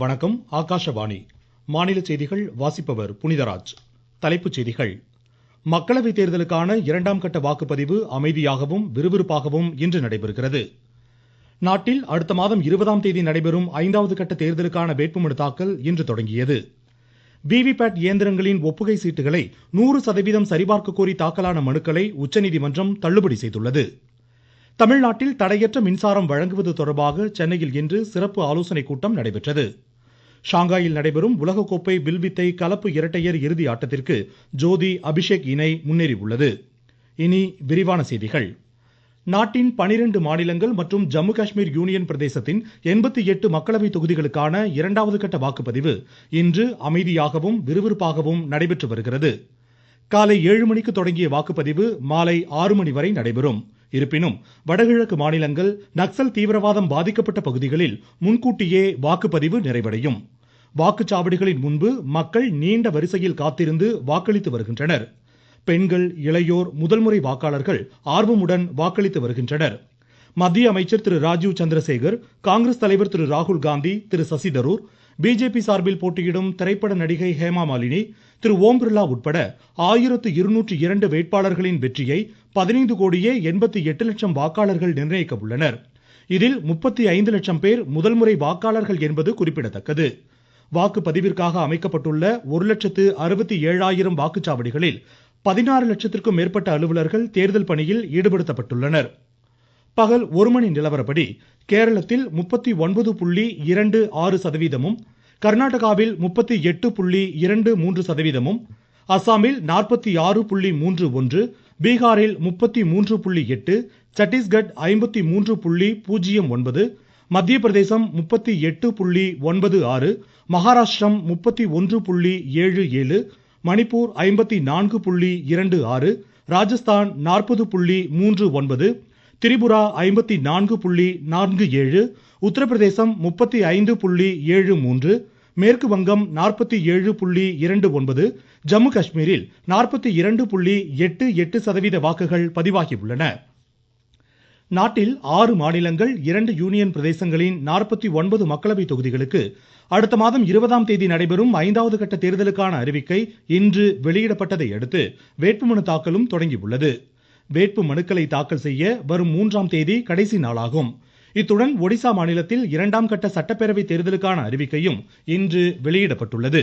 வணக்கம் ஆகாஷவாணி. மாநில செய்திகள் வாசிப்பவர் புனிதராஜ். தலைப்புச் செய்திகள். மக்களவைத் தேர்தலுக்கான இரண்டாம் கட்ட வாக்குப்பதிவு அமைதியாகவும் விறுவிறுப்பாகவும் இன்று நடைபெறுகிறது. நாட்டில் அடுத்த மாதம் இருபதாம் தேதி நடைபெறும் ஐந்தாவது கட்ட தேர்தலுக்கான வேட்புமனு தாக்கல் இன்று தொடங்கியது. விவிபேட் இயந்திரங்களின் ஒப்புகை சீட்டுகளை நூறு சதவீதம் சரிபார்க்க கோரி தாக்கலான மனுக்களை உச்சநீதிமன்றம் தள்ளுபடி செய்துள்ளது. தமிழ்நாட்டில் தடையற்ற மின்சாரம் வழங்குவது தொடர்பாக சென்னையில் இன்று சிறப்பு ஆலோசனைக் கூட்டம் நடைபெற்றது. ஷாங்காயில் நடைபெறும் உலகக்கோப்பை வில்வித்தை கலப்பு இரட்டையர் இறுதி ஆட்டத்திற்கு ஜோதி அபிஷேக் இணை முன்னேறியுள்ளது. இனி விரிவான செய்திகள். நாட்டின் பனிரெண்டு மாநிலங்கள் மற்றும் ஜம்மு காஷ்மீர் யூனியன் பிரதேசத்தின் எண்பத்தி எட்டு மக்களவை தொகுதிகளுக்கான இரண்டாவது கட்ட வாக்குப்பதிவு இன்று அமைதியாகவும் விறுவிறுப்பாகவும் நடைபெற்று வருகிறது. காலை ஏழு மணிக்கு தொடங்கிய வாக்குப்பதிவு மாலை ஆறு மணி வரை நடைபெறும். இருப்பினும் வடகிழக்கு மாநிலங்கள் நக்சல் தீவிரவாதம் பாதிக்கப்பட்ட பகுதிகளில் முன்கூட்டியே வாக்குப்பதிவு நிறைவடையும். வாக்குச்சாவடிகளின் முன்பு மக்கள் நீண்ட வரிசையில் காத்திருந்து வாக்களித்து வருகின்றனர். பெண்கள் இளையோர் முதல்முறை வாக்காளர்கள் ஆர்வமுடன் வாக்களித்து வருகின்றனர். மத்திய அமைச்சர் திரு ராஜீவ் சந்திரசேகர் காங்கிரஸ் தலைவர் திரு ராகுல் காந்தி திரு சசிதரூர் பிஜேபி சார்பில் போட்டியிடும் திரைப்பட நடிகை ஹேமா மாலினி திரு ஓம் பிர்லா உட்பட ஆயிரத்து இருநூற்று இரண்டு வேட்பாளர்களின் வெற்றியை பதினைந்து கோடியே எண்பத்தி எட்டு லட்சம் வாக்காளர்கள் நிர்ணயிக்க உள்ளனர். இதில் முப்பத்தி ஐந்து லட்சம் பேர் முதல்முறை வாக்காளர்கள் என்பது குறிப்பிடத்தக்கது. வாக்குப்பதிவிற்காக அமைக்கப்பட்டுள்ள ஒரு லட்சத்து அறுபத்தி ஏழாயிரம் வாக்குச்சாவடிகளில் பதினாறு லட்சத்திற்கும் மேற்பட்ட அலுவலர்கள் தேர்தல் பணியில் ஈடுபடுத்தப்பட்டுள்ளனர். பகல் ஒரு மணி நிலவரப்படி கேரளத்தில் முப்பத்தி ஒன்பது புள்ளி இரண்டு ஆறு சதவீதமும் கர்நாடகாவில் முப்பத்தி எட்டு புள்ளி இரண்டு மூன்று சதவீதமும் அசாமில் நாற்பத்தி ஆறு புள்ளி மூன்று ஒன்று பீகாரில் முப்பத்தி மூன்று புள்ளி எட்டு சத்தீஸ்கட் ஐம்பத்தி மூன்று புள்ளி பூஜ்ஜியம் ஒன்பது மத்திய பிரதேசம் முப்பத்தி எட்டு புள்ளி ஒன்பது ஆறு மகாராஷ்டிரம் முப்பத்தி ஒன்று புள்ளி ஏழு ஏழு மணிப்பூர் ஐம்பத்தி நான்கு புள்ளி இரண்டு ஆறு ராஜஸ்தான் நாற்பது புள்ளி மூன்று ஒன்பது திரிபுரா ஐம்பத்தி நான்கு புள்ளி நான்கு ஏழு உத்தரப்பிரதேசம் முப்பத்தி ஐந்து புள்ளி ஏழு மூன்று மேற்கு வங்கம் நாற்பத்தி ஏழு புள்ளி இரண்டு ஒன்பது ஜம்மு காஷ்மீரில் நாற்பத்தி இரண்டு புள்ளி எட்டு எட்டு சதவீத வாக்குகள் பதிவாகியுள்ளன. நாட்டில் ஆறு மாநிலங்கள் இரண்டு யூனியன் பிரதேசங்களின் நாற்பத்தி ஒன்பது மக்களவை தொகுதிகளுக்கு அடுத்த மாதம் இருபதாம் தேதி நடைபெறும் ஐந்தாவது கட்ட தேர்தலுக்கான அறிவிக்கை இன்று வெளியிடப்பட்டதை அடுத்து வேட்புமனு தாக்கலும் தொடங்கியுள்ளது. வேட்பு மனுக்களை தாக்கல் செய்ய வரும் மூன்றாம் தேதி கடைசி நாளாகும். இத்துடன் ஒடிசா மாநிலத்தில் இரண்டாம் கட்ட சட்டப்பேரவை தேர்தலுக்கான அறிவிக்கையும் இன்று வெளியிடப்பட்டுள்ளது.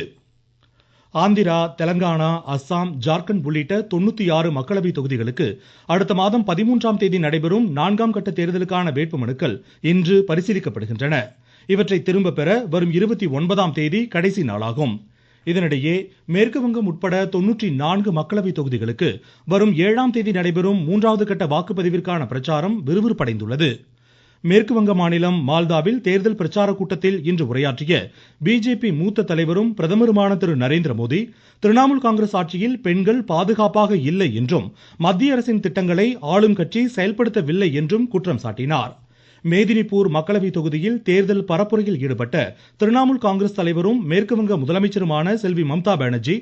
ஆந்திரா தெலங்கானா அஸ்ஸாம் ஜார்க்கண்ட் உள்ளிட்ட தொண்ணூத்தி ஆறு மக்களவை தொகுதிகளுக்கு அடுத்த மாதம் பதிமூன்றாம் தேதி நடைபெறும் நான்காம் கட்ட தேர்தலுக்கான வேட்புமனுக்கள் இன்று பரிசீலிக்கப்படுகின்றன. இவற்றை திரும்ப பெற வரும் இருபத்தி ஒன்பதாம் தேதி கடைசி நாளாகும். இதனிடையே மேற்குவங்கம் உட்பட தொன்னூற்றி நான்கு மக்களவை தொகுதிகளுக்கு வரும் ஏழாம் தேதி நடைபெறும் மூன்றாவது கட்ட வாக்குப்பதிவிற்கான பிரச்சாரம் விறுவிறுப்படைந்துள்ளது. மேற்கு வங்க மாநிலம் மால்தாவில் தேர்தல் பிரச்சார கூட்டத்தில் இன்று உரையாற்றிய பிஜேபி மூத்த தலைவரும் பிரதமருமான திரு நரேந்திரமோடி திரிணாமுல் காங்கிரஸ் ஆட்சியில் பெண்கள் பாதுகாப்பாக இல்லை என்றும் மத்திய அரசின் திட்டங்களை ஆளும் கட்சி செயல்படுத்தவில்லை என்றும் குற்றம் சாட்டினார். மேதினிபூர் மக்களவை தொகுதியில் தேர்தல் பரப்புரையில் ஈடுபட்ட திரிணாமுல் காங்கிரஸ் தலைவரும் மேற்குவங்க முதலமைச்சருமான செல்வி மம்தா பானர்ஜி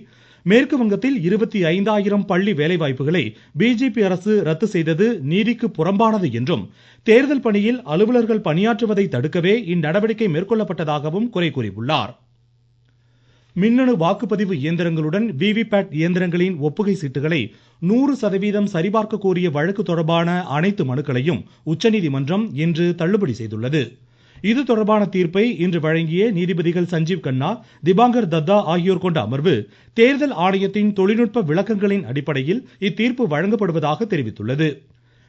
மேற்கு வங்கத்தில் இருபத்தி ஐந்தாயிரம் பள்ளி வேலைவாய்ப்புகளை பிஜேபி அரசு ரத்து செய்தது நீதிக்கு புறம்பானது என்றும் தேர்தல் பணியில் அலுவலர்கள் பணியாற்றுவதை தடுக்கவே இந்நடவடிக்கை மேற்கொள்ளப்பட்டதாகவும் குறை கூறியுள்ளார். மின்னணு வாக்குப்பதிவு இயந்திரங்களுடன் விவிபேட் இயந்திரங்களின் ஒப்புகை சீட்டுகளை நூறு சதவீதம் சரிபார்க்க கோரிய வழக்கு தொடர்பான அனைத்து மனுக்களையும் உச்சநீதிமன்றம் இன்று தள்ளுபடி செய்துள்ளது. இது தொடர்பான தீர்ப்பை இன்று வழங்கிய நீதிபதிகள் சஞ்சீவ் கண்ணா திபாங்கர் தத்தா ஆகியோர் கொண்ட அமர்வு தேர்தல் ஆணையத்தின் தொழில்நுட்ப விளக்கங்களின் அடிப்படையில் இத்தீர்ப்பு வழங்கப்படுவதாக தெரிவித்துள்ளது.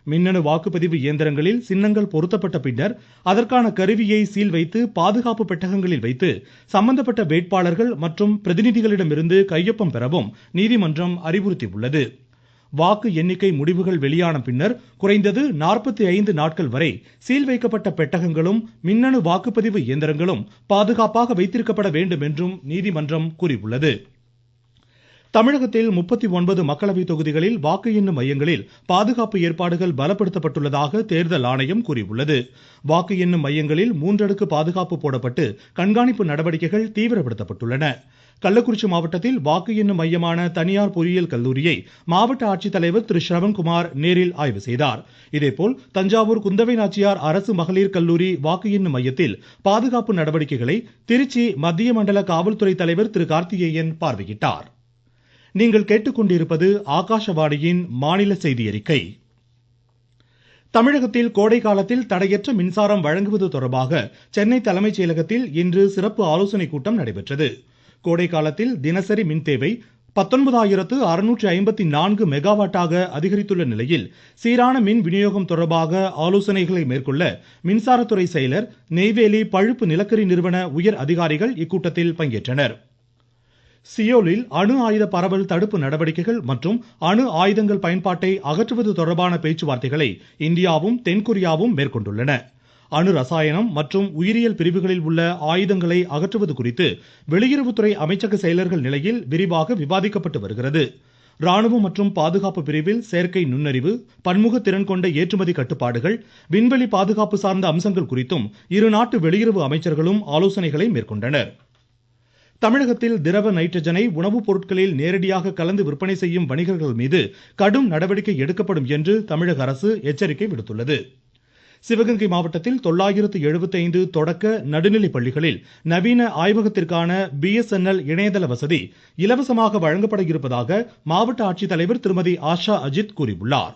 மின்னணு வாக்குப்பதிவு இயந்திரங்களில் சின்னங்கள் பொருத்தப்பட்ட பின்னர் அதற்கான கருவியை சீல் வைத்து பாதுகாப்பு பெட்டகங்களில் வைத்து சம்பந்தப்பட்ட வேட்பாளர்கள் மற்றும் பிரதிநிதிகளிடமிருந்து கையொப்பம் பெறவும் நீதிமன்றம் அறிவுறுத்தியுள்ளது. வாக்கு எண்ணிக்கை முடிவுகள் வெளியான பின்னர் குறைந்தது நாற்பத்தி ஐந்து நாட்கள் வரை சீல் வைக்கப்பட்ட பெட்டகங்களும் மின்னணு வாக்குப்பதிவு இயந்திரங்களும் பாதுகாப்பாக வைத்திருக்கப்பட வேண்டும் என்றும் நீதிமன்றம் கூறியுள்ளது. தமிழகத்தில் முப்பத்தி ஒன்பது மக்களவை தொகுதிகளில் வாக்கு எண்ணும் மையங்களில் பாதுகாப்பு ஏற்பாடுகள் பலப்படுத்தப்பட்டுள்ளதாக தேர்தல் ஆணையம் கூறியுள்ளது. வாக்கு எண்ணும் மையங்களில் மூன்றடுக்கு பாதுகாப்பு போடப்பட்டு கண்காணிப்பு நடவடிக்கைகள் தீவிரப்படுத்தப்பட்டுள்ளன. கள்ளக்குறிச்சி மாவட்டத்தில் வாக்கு எண்ணும் மையமான தனியார் பொறியியல் கல்லூரியை மாவட்ட ஆட்சித்தலைவர் திரு. ஸ்ரவண்குமார் நேரில் ஆய்வு செய்தார். இதேபோல் தஞ்சாவூர் குந்தவை நாச்சியார் அரசு மகளிர் கல்லூரி வாக்கு எண்ணும் மையத்தில் பாதுகாப்பு நடவடிக்கைகளை திருச்சி மத்திய மண்டல காவல்துறை தலைவர் திரு. கார்த்திகேயன் பார்வையிட்டார். நீங்கள் கேட்டுக்கொண்டிருப்பது ஆகாஷவாணியின் மாநில செய்தி அறிக்கை தமிழகத்தில் கோடை காலத்தில் தடையற்ற மின்சாரம் வழங்குவது தொடர்பாக சென்னை தலைமைச் செயலகத்தில் இன்று சிறப்பு ஆலோசனைக் கூட்டம் நடைபெற்றது. கோடை காலத்தில் தினசரி மின் தேவை பத்தொன்பதாயிரத்து அறுநூற்று ஐம்பத்தி நான்கு மெகாவாட்டாக அதிகரித்துள்ள நிலையில் சீரான மின் விநியோகம் தொடர்பாக ஆலோசனைகளை மேற்கொள்ள மின்சாரத்துறை செயலர் நெய்வேலி பழுப்பு நிலக்கரி நிறுவன உயர் அதிகாரிகள் இக்கூட்டத்தில் பங்கேற்றனர். சியோலில் அணு ஆயுத பரவல் தடுப்பு நடவடிக்கைகள் மற்றும் அணு ஆயுதங்கள் பயன்பாட்டை அகற்றுவது தொடர்பான பேச்சுவார்த்தைகளை இந்தியாவும் தென்கொரியாவும் மேற்கொண்டுள்ளன. அணு ரசாயனம் மற்றும் உயிரியல் பிரிவுகளில் உள்ள ஆயுதங்களை அகற்றுவது குறித்து வெளியுறவுத்துறை அமைச்சக செயலர்கள் நிலையில் விரிவாக விவாதிக்கப்பட்டு வருகிறது. ராணுவம் மற்றும் பாதுகாப்பு பிரிவில் செயற்கை நுண்ணறிவு பன்முக திறன் கொண்ட ஏற்றுமதி கட்டுப்பாடுகள் விண்வெளி பாதுகாப்பு சார்ந்த அம்சங்கள் குறித்தும் இரு நாட்டு வெளியுறவு அமைச்சர்களும் ஆலோசனைகளை மேற்கொண்டனர். தமிழகத்தில் திரவ நைட்ரஜனை உணவுப் பொருட்களில் நேரடியாக கலந்து விற்பனை செய்யும் வணிகர்கள் மீது கடும் நடவடிக்கை எடுக்கப்படும் என்று தமிழக அரசு எச்சரிக்கை விடுத்துள்ளது. சிவகங்கை மாவட்டத்தில் தொள்ளாயிரத்து எழுபத்தைந்து தொடக்க நடுநிலை பள்ளிகளில் நவீன ஆய்வகத்திற்கான பிஎஸ்என்எல் இணையதள வசதி இலவசமாக வழங்கப்பட இருப்பதாக மாவட்ட ஆட்சித்தலைவர் திருமதி ஆஷா அஜித் கூறியுள்ளார்.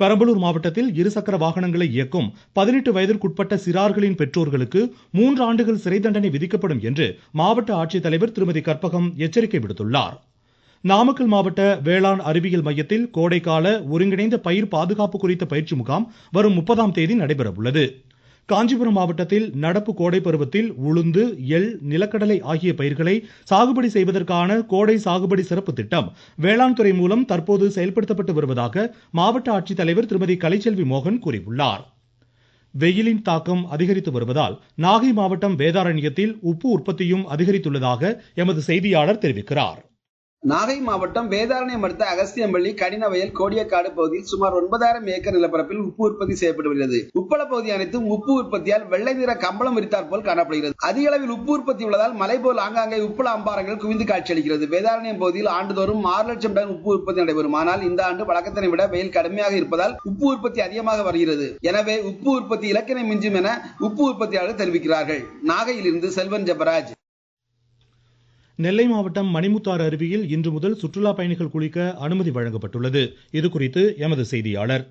பெரம்பலூர் மாவட்டத்தில் இருசக்கர வாகனங்களை இயக்கும் பதினெட்டு வயதிற்குட்பட்ட சிறார்களின் பெற்றோர்களுக்கு மூன்று ஆண்டுகள் சிறை தண்டனை விதிக்கப்படும் என்று மாவட்ட ஆட்சித்தலைவர் திருமதி கற்பகம் எச்சரிக்கை விடுத்துள்ளார். நாமக்கல் மாவட்ட வேளாண் அறிவியல் மையத்தில் கோடைக்கால ஒருங்கிணைந்த பயிர் பாதுகாப்பு குறித்த பயிற்சி முகாம் வரும் முப்பதாம் தேதி நடைபெற உள்ளது காஞ்சிபுரம் மாவட்டத்தில் நடப்பு கோடை பருவத்தில் உளுந்து எள் நிலக்கடலை ஆகிய பயிர்களை சாகுபடி செய்வதற்கான கோடை சாகுபடி சிறப்பு திட்டம் வேளாண் துறை மூலம் தற்போது செயல்படுத்தப்பட்டு வருவதாக மாவட்ட ஆட்சித்தலைவர் திருமதி கலைச்செல்வி மோகன் கூறியுள்ளார். வெயிலின் தாக்கம் அதிகரித்து வருவதால் நாகை மாவட்டம் வேதாரண்யத்தில் உப்பு உற்பத்தியும் அதிகரித்துள்ளதாக எமது செய்தியாளர் தெரிவிக்கிறார். நாகை மாவட்டம் வேதாரண்யம் அடுத்த அகஸ்தியம்பள்ளி கடினவயல் கோடியக்காடு பகுதியில் சுமார் ஒன்பதாயிரம் ஏக்கர் நிலப்பரப்பில் உப்பு உற்பத்தி செய்யப்பட்டு வருகிறது உப்பள பகுதி அனைத்தும் உப்பு உற்பத்தியால் வெள்ளை நிற கம்பளம் விரித்தார் போல் காணப்படுகிறது. அதிக அளவில் உப்பு உற்பத்தி உள்ளதால் மலை போல் ஆங்காங்கே உப்பள அம்பாரங்கள் குவிந்து காட்சியளிக்கிறது. வேதாரண்யம் பகுதியில் ஆண்டுதோறும் ஆறு லட்சம் டன் உப்பு உற்பத்தி நடைபெறும். ஆனால் இந்த ஆண்டு வழக்கத்தினை விட வெயில் கடுமையாக இருப்பதால் உப்பு உற்பத்தி அதிகமாக வருகிறது. எனவே உப்பு உற்பத்தி இலக்கினை மிஞ்சும் என உப்பு உற்பத்தியாளர் தெரிவிக்கிறார்கள். நாகையிலிருந்து செல்வன் ஜபராஜ். நெல்லை மாவட்டம் மணிமுத்தாறு அருவியில் இன்று முதல் சுற்றுலா பயணிகள் குளிக்க அனுமதி வழங்கப்பட்டுள்ளது. இதுகுறித்து எமது செய்தியாளர்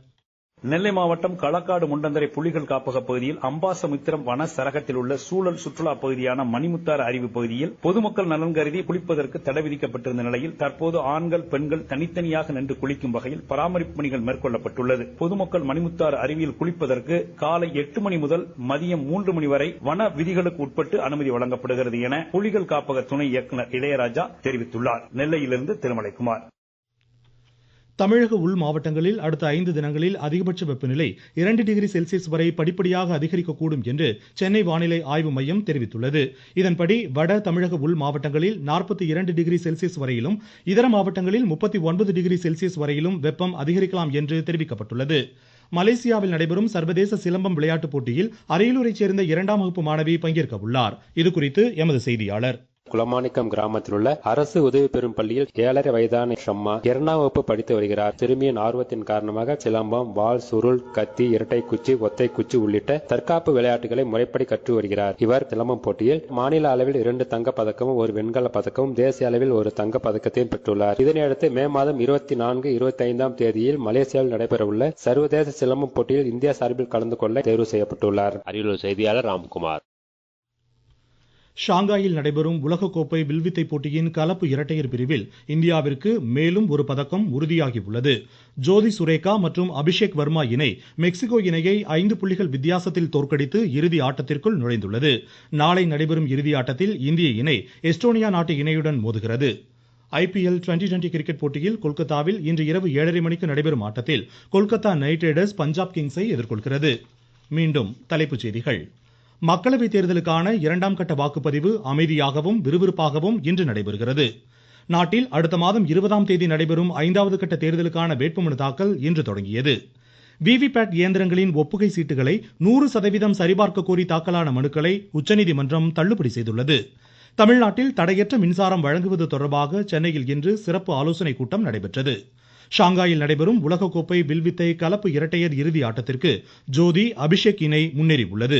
நெல்லை மாவட்டம் களக்காடு முண்டந்தரை புலிகள் காப்பக பகுதியில் அம்பாசமுத்திரம் வன சரகத்தில் உள்ள சூழல் சுற்றுலா பகுதியான மணிமுத்தாறு அருவி பகுதியில் பொதுமக்கள் நலன் கருதி குளிப்பதற்கு தடை விதிக்கப்பட்டிருந்த நிலையில் தற்போது ஆண்கள் பெண்கள் தனித்தனியாக நின்று குளிக்கும் வகையில் பராமரிப்பு பணிகள் மேற்கொள்ளப்பட்டுள்ளது. பொதுமக்கள் மணிமுத்தாறு அருவியில் குளிப்பதற்கு காலை எட்டு மணி முதல் மதியம் மூன்று மணி வரை வன விதிகளுக்கு உட்பட்டு அனுமதி வழங்கப்படுகிறது என புலிகள் காப்பக துணை இயக்குநர் இளையராஜா தெரிவித்துள்ளார். நெல்லையிலிருந்து திருமலைக்குமார். தமிழக உள் மாவட்டங்களில் அடுத்த ஐந்து தினங்களில் அதிகபட்ச வெப்பநிலை இரண்டு டிகிரி செல்சியஸ் வரை படிப்படியாக அதிகரிக்கக்கூடும் என்று சென்னை வானிலை ஆய்வு மையம் தெரிவித்துள்ளது. இதன்படி வட தமிழக உள் மாவட்டங்களில் நாற்பத்தி இரண்டு டிகிரி செல்சியஸ் வரையிலும் இதர மாவட்டங்களில் முப்பத்தி ஒன்பது டிகிரி செல்சியஸ் வரையிலும் வெப்பம் அதிகரிக்கலாம் என்று தெரிவிக்கப்பட்டுள்ளது. மலேசியாவில் நடைபெறும் சர்வதேச சிலம்பம் விளையாட்டுப் போட்டியில் அரியலூரைச் சேர்ந்த இரண்டாம் வகுப்பு மாணவி பங்கேற்க உள்ளார் இதுகுறித்து எமது செய்தியாளர். குளமாணிக்கம் கிராமத்தில் உள்ள அரசு உதவி பெறும் பள்ளியில் ஏழரை வயதான ஷம்மா இரண்டாம் வகுப்பு படித்து வருகிறார். சிறுமியின் ஆர்வத்தின் காரணமாக சிலம்பம் வாள் சுருள் கத்தி இரட்டை குச்சி ஒத்தை குச்சி உள்ளிட்ட தற்காப்பு விளையாட்டுகளை முறைப்படி கற்று வருகிறார். இவர் சிலம்பம் போட்டியில் மாநில அளவில் இரண்டு தங்கப் பதக்கமும் ஒரு வெண்கல பதக்கமும் தேசிய அளவில் ஒரு தங்கப் பதக்கத்தையும் பெற்றுள்ளார். இதனையடுத்து மே மாதம் இருபத்தி நான்கு இருபத்தி ஐந்தாம் தேதியில் மலேசியாவில் நடைபெறவுள்ள சர்வதேச சிலம்பம் போட்டியில் இந்தியா சார்பில் கலந்து கொள்ள தேர்வு செய்யப்பட்டுள்ளார். அரியலூர் செய்தியாளர் ராம்குமார். ஷாங்காயில் நடைபெறும் உலகக்கோப்பை வில்வித்தை போட்டியின் கலப்பு இரட்டையர் பிரிவில் இந்தியாவிற்கு மேலும் ஒரு பதக்கம் உறுதியாகியுள்ளது. ஜோதி சுரேகா மற்றும் அபிஷேக் வர்மா இணை மெக்சிகோ இணையை ஐந்து புள்ளிகள் வித்தியாசத்தில் தோற்கடித்து இறுதி ஆட்டத்திற்குள் நுழைந்துள்ளது. நாளை நடைபெறும் இறுதி ஆட்டத்தில் இந்திய இணை எஸ்டோனியா நாட்டு இணையுடன் மோதுகிறது. ஐபிஎல் டுவெண்டி டுவெண்டி கிரிக்கெட் போட்டியில் கொல்கத்தாவில் இன்று இரவு ஏழரை மணிக்கு நடைபெறும் ஆட்டத்தில் கொல்கத்தா நைட் ரைடர்ஸ் பஞ்சாப் கிங்ஸை எதிர்கொள்கிறது. மீண்டும் தலைப்புச் செய்திகள். மக்களவை தேர்தலுக்கான இரண்டாம் கட்ட வாக்குப்பதிவு அமைதியாகவும் விறுவிறுப்பாகவும் இன்று நடைபெறுகிறது. நாட்டில் அடுத்த மாதம் இருபதாம் தேதி நடைபெறும் ஐந்தாவது கட்ட தேர்தலுக்கான வேட்புமனு தாக்கல் இன்று தொடங்கியது. விவிபேட் இயந்திரங்களின் ஒப்புகை சீட்டுகளை நூறு சதவீதம் சரிபார்க்க கோரி தாக்கலான மனுக்களை உச்சநீதிமன்றம் தள்ளுபடி செய்துள்ளது. தமிழ்நாட்டில் தடையற்ற மின்சாரம் வழங்குவது தொடர்பாக சென்னையில் இன்று சிறப்பு ஆலோசனைக் கூட்டம் நடைபெற்றது. ஷாங்காயில் நடைபெறும் உலகக்கோப்பை வில்வித்தை கலப்பு இரட்டையர் இறுதி ஆட்டத்திற்கு ஜோதி அபிஷேக் இணை முன்னேறியுள்ளது.